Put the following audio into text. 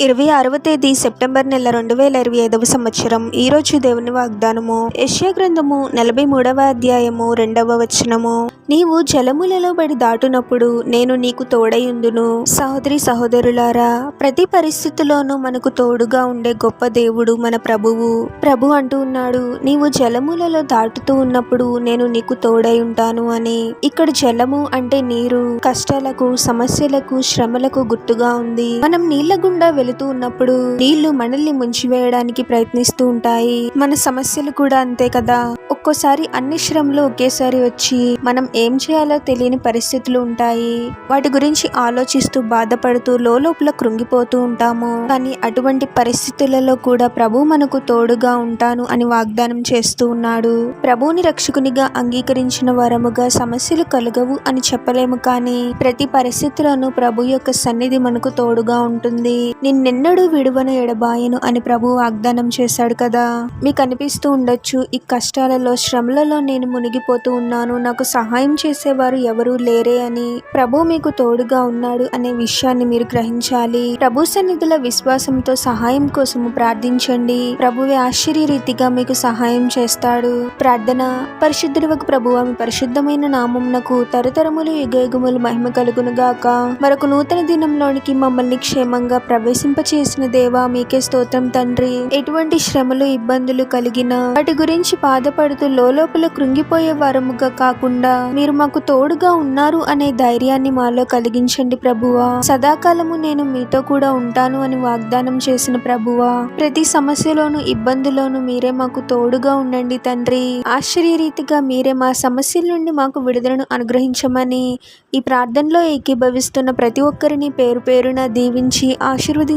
ఇరవై ఆరవ తేదీ సెప్టెంబర్ నెల రెండు వేల ఇరవై ఐదవ సంవత్సరం. ఈ రోజు దేవుని వాగ్దానము. యెషయా గ్రంథము నలభై మూడవ అధ్యాయము రెండవ వచనము. నీవు జలములలో బడి దాటునప్పుడు నేను నీకు తోడయుందును సహోదరి సహోదరులారా ప్రతి పరిస్థితిలోనూ మనకు తోడుగా ఉండే గొప్ప దేవుడు మన ప్రభువు. ప్రభు అంటూ ఉన్నాడు నీవు జలములలో దాటుతూ ఉన్నప్పుడు నేను నీకు తోడై ఉంటాను అని. ఇక్కడ జలము అంటే నీరు. కష్టాలకు సమస్యలకు శ్రమలకు గుర్తుగా ఉంది. మనం నీళ్ళ గుండా వెళుతూ ఉన్నప్పుడు నీళ్ళు మనల్ని ముంచివేయడానికి ప్రయత్నిస్తూ ఉంటాయి. మన సమస్యలు కూడా అంతే కదా. ఒక్కోసారి అన్ని శ్రమలు ఒకేసారి వచ్చి మనం ఏం చేయాలో తెలియని పరిస్థితులు ఉంటాయి. వాటి గురించి ఆలోచిస్తూ బాధపడుతూ లోపల కృంగిపోతూ ఉంటాము. కానీ అటువంటి పరిస్థితులలో కూడా ప్రభు మనకు తోడుగా ఉంటాను అని వాగ్దానం చేస్తూ ఉన్నాడు. ప్రభువుని రక్షకునిగా అంగీకరించిన వరముగా సమస్యలు కలగవు అని చెప్పలేము కానీ ప్రతి పరిస్థితులను ప్రభు యొక్క సన్నిధి మనకు తోడుగా ఉంటుంది. నిన్నెన్నడూ విడువన ఎడబాయను అని ప్రభు వాగ్దానం చేశాడు కదా. మీకు అనిపిస్తూ ఉండొచ్చు ఈ కష్టాలలో శ్రమలలో నేను మునిగిపోతూ ఉన్నాను నాకు సహాయం చేసేవారు ఎవరూ లేరే అని. ప్రభు మీకు తోడుగా ఉన్నాడు అనే విషయాన్ని మీరు గ్రహించాలి. ప్రభు సన్నిధుల విశ్వాసంతో సహాయం కోసం ప్రార్థించండి. ప్రభువే ఆశ్చర్య రీతిగా మీకు సహాయం చేస్తాడు. ప్రార్థన పరిశుద్ధుడు ప్రభు ఆమె పరిశుద్ధమైన నామంనకు తరతరములు యుగయుగములు మహిమ కలుగును గాక మరొక నూతన దినంలోనికి మమ్మల్ని క్షేమంగా ప్రవేశింపచేసిన దేవా మీకే స్తోత్రం తండ్రి. ఎటువంటి శ్రమలు ఇబ్బందులు కలిగినా వాటి గురించి బాధపడుతూ లోపల కృంగిపోయే వారముగా కాకుండా మీరు మాకు తోడుగా ఉన్నారు అనే ధైర్యాన్ని మాలో కలిగించండి ప్రభువా. సదాకాలము నేను మీతో కూడా ఉంటాను అని వాగ్దానం చేసిన ప్రభువా. ప్రతి సమస్యలోను ఇబ్బందులోను మీరే మాకు తోడుగా ఉండండి తండ్రి. ఆశ్చర్యరీతిగా మీరే మా సమస్యల నుండి మాకు విడుదలను అనుగ్రహించమని ఈ ప్రార్థనలో ఏకీభవిస్తున్న ప్రతి ఒక్కరిని పేరు పేరున దీవించి ఆశీర్వదించి